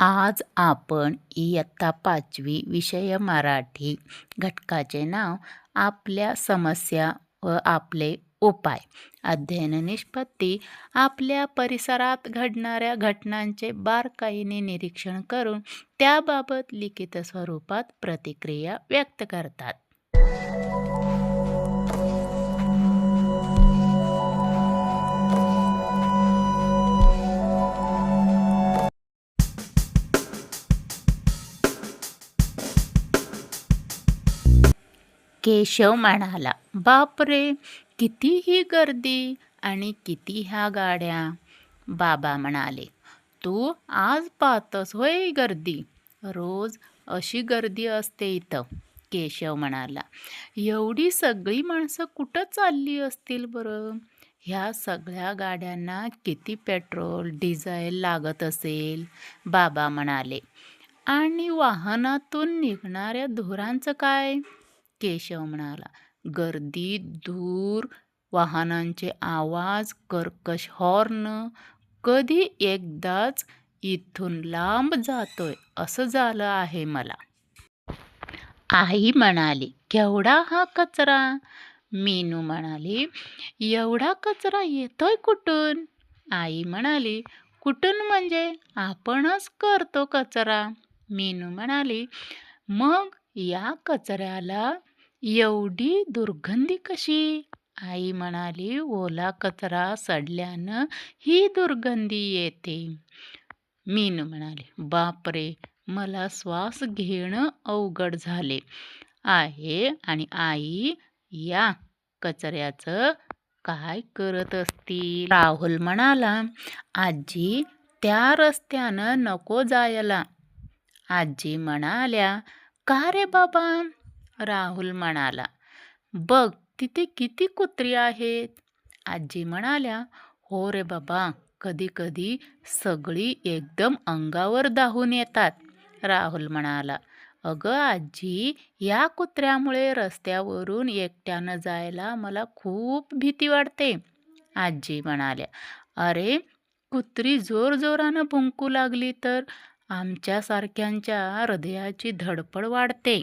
आज आपण इयत्ता पाचवी विषय मराठी घटकाचे नाव आपल्या समस्या व आपले उपाय. अध्ययन निष्पत्ती आपल्या परिसरात घडणाऱ्या घटनांचे बारकाईने निरीक्षण करून त्याबाबत लिखित स्वरूपात प्रतिक्रिया व्यक्त करतात. केशव म्हणाला बापरे किती ही गर्दी आणि किती ह्या गाड्या. बाबा म्हणाले तू आज पाहतस होय गर्दी. रोज अशी गर्दी असते इथं. केशव म्हणाला एवढी सगळी माणसं कुठं चालली असतील बरं? ह्या सगळ्या गाड्यांना किती पेट्रोल डिझेल लागत असेल? बाबा म्हणाले आणि वाहनातून निघणाऱ्या धुरांचं काय? केशव म्हणाला. गर्दी धूर वाहनांचे आवाज कर्कश हॉर्न कधी एकदाच इथून लांब जातोय असं झालं आहे मला. आई म्हणाली केवढा हा कचरा? मीनू म्हणाली एवढा कचरा येतोय कुठून? आई म्हणाली कुठून म्हणजे? आपणच करतो कचरा. मीनू म्हणाली मग या कचऱ्याला एवढी दुर्गंधी कशी? आई म्हणाली ओला कचरा सडल्यानं ही दुर्गंधी येते. मीन म्हणाले बापरे मला श्वास घेणं अवघड झाले आहे आणि आई या कचऱ्याचं काय करत असतील? राहुल म्हणाला आजी त्या रस्त्यानं नको जायला. आजी म्हणाल्या का रे बाबा? राहुल म्हणाला. बघ तिथे किती कुत्री आहेत. आजी म्हणाल्या हो रे बाबा कधी कधी सगळी एकदम अंगावर धावून येतात. राहुल म्हणाला अगं आजी या कुत्र्यामुळे रस्त्यावरून एकट्यानं जायला मला खूप भीती वाटते. आजी म्हणाल्या अरे कुत्री जोरजोरानं भुंकू लागली तर आमच्यासारख्यांच्या हृदयाची धडपड वाढते.